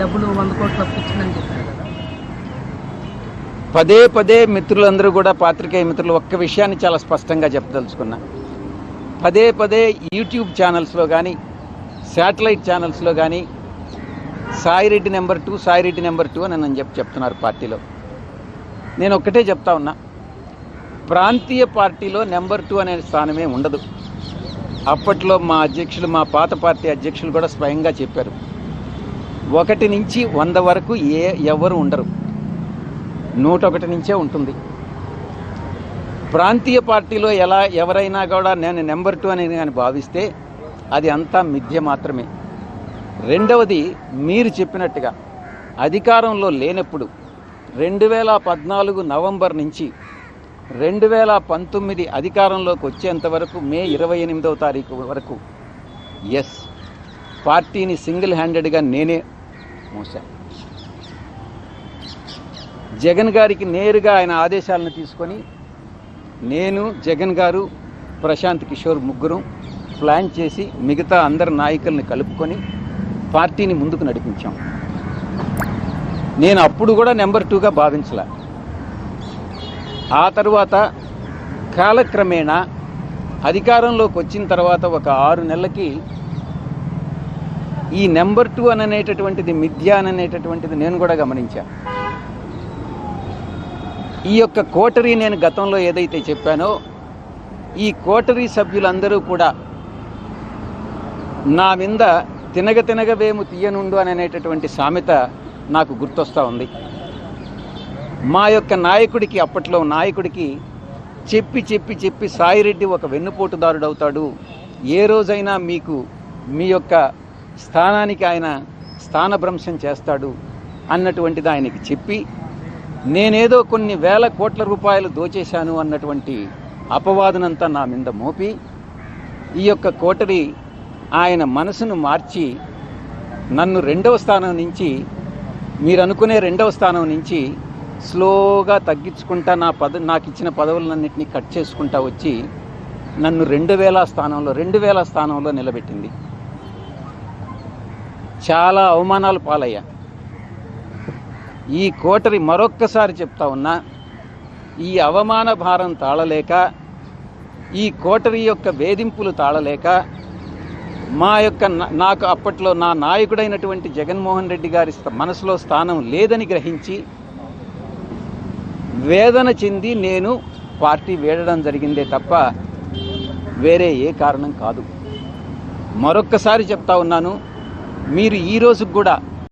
డబ్బులు వంద కోట్లు అప్పించిందని చెప్పారు కదా. పదే పదే మిత్రులందరూ కూడా పాత్రికేయ మిత్రులు ఒక్క విషయాన్ని చాలా స్పష్టంగా చెప్పదలుచుకున్నా. పదే పదే యూట్యూబ్ ఛానల్స్లో కానీ శాటిలైట్ ఛానల్స్లో కానీ Saireddy number two Saireddy number two అని నన్ను చెప్పి చెప్తున్నారు పార్టీలో. నేను ఒక్కటే చెప్తా ఉన్నా ప్రాంతీయ పార్టీలో నెంబర్ టూ అనే స్థానమే ఉండదు. అప్పట్లో మా అధ్యక్షులు మా పాత పార్టీ అధ్యక్షులు కూడా స్వయంగా చెప్పారు. ఒకటి నుంచి వంద వరకు ఏ ఎవరు ఉండరు. నూట ఒకటి నుంచే ఉంటుంది. ప్రాంతీయ పార్టీలో ఎలా ఎవరైనా కూడా నేను నెంబర్ టూ అని కానీ భావిస్తే అది అంతా మిథ్య మాత్రమే. రెండవది మీరు చెప్పినట్టుగా అధికారంలో లేనప్పుడు రెండు వేల పద్నాలుగు నవంబర్ నుంచి రెండు వేల పంతొమ్మిది అధికారంలోకి వచ్చేంత వరకు మే ఇరవై ఎనిమిదవ తారీఖు వరకు ఎస్ పార్టీని సింగిల్ హ్యాండెడ్గా నేనే మోసా. జగన్ గారికి నేరుగా ఆయన ఆదేశాలను తీసుకొని నేను జగన్ గారు ప్రశాంత్ కిషోర్ ముగ్గురు ప్లాన్ చేసి మిగతా అందరి నాయకుల్ని కలుపుకొని పార్టీని ముందుకు నడిపించాం. నేను అప్పుడు కూడా నెంబర్ టూగా భావించలే. ఆ తర్వాత కాలక్రమేణా అధికారంలోకి వచ్చిన తర్వాత ఒక ఆరు నెలలకి ఈ నెంబర్ టూ అని అనేటటువంటిది మిథ్య అని అనేటటువంటిది నేను కూడా గమనించా. ఈ యొక్క కోటరీ నేను గతంలో ఏదైతే చెప్పానో ఈ కోటరీ సభ్యులందరూ కూడా నా మీద తినగ తినగ వేము తీయనుండు అని అనేటటువంటి సామెత నాకు గుర్తొస్తూ ఉంది. మా యొక్క నాయకుడికి అప్పట్లో నాయకుడికి చెప్పి చెప్పి చెప్పి సాయిరెడ్డి ఒక వెన్నుపోటుదారుడు అవుతాడు ఏ రోజైనా మీకు మీ యొక్క స్థానానికి ఆయన స్థానభ్రంశం చేస్తాడు అన్నటువంటిది ఆయనకి చెప్పి నేనేదో కొన్ని వేల కోట్ల రూపాయలు దోచేశాను అన్నటువంటి అపవాదనంతా నా మీద మోపి ఈ యొక్క కోటరి ఆయన మనసును మార్చి నన్ను రెండవ స్థానం నుంచి మీరు అనుకునే రెండవ స్థానం నుంచి స్లోగా తగ్గించుకుంటా నా పద నాకు ఇచ్చిన పదవులన్నింటినీ కట్ చేసుకుంటా వచ్చి నన్ను రెండు వేల స్థానంలో రెండు వేల స్థానంలో నిలబెట్టింది. చాలా అవమానాలు పాలయ్యా. ఈ కోటరి మరొక్కసారి చెప్తా ఉన్నా ఈ అవమాన భారం తాళలేక ఈ కోటరి యొక్క వేధింపులు తాళలేక మా యొక్క నాకు అప్పట్లో నా నాయకుడైనటువంటి జగన్మోహన్ రెడ్డి గారి మనసులో స్థానం లేదని గ్రహించి వేదన చెంది నేను పార్టీ వేడడం జరిగిందే తప్ప వేరే ఏ కారణం కాదు. మరొక్కసారి చెప్తా ఉన్నాను మీరు ఈ రోజుకు కూడా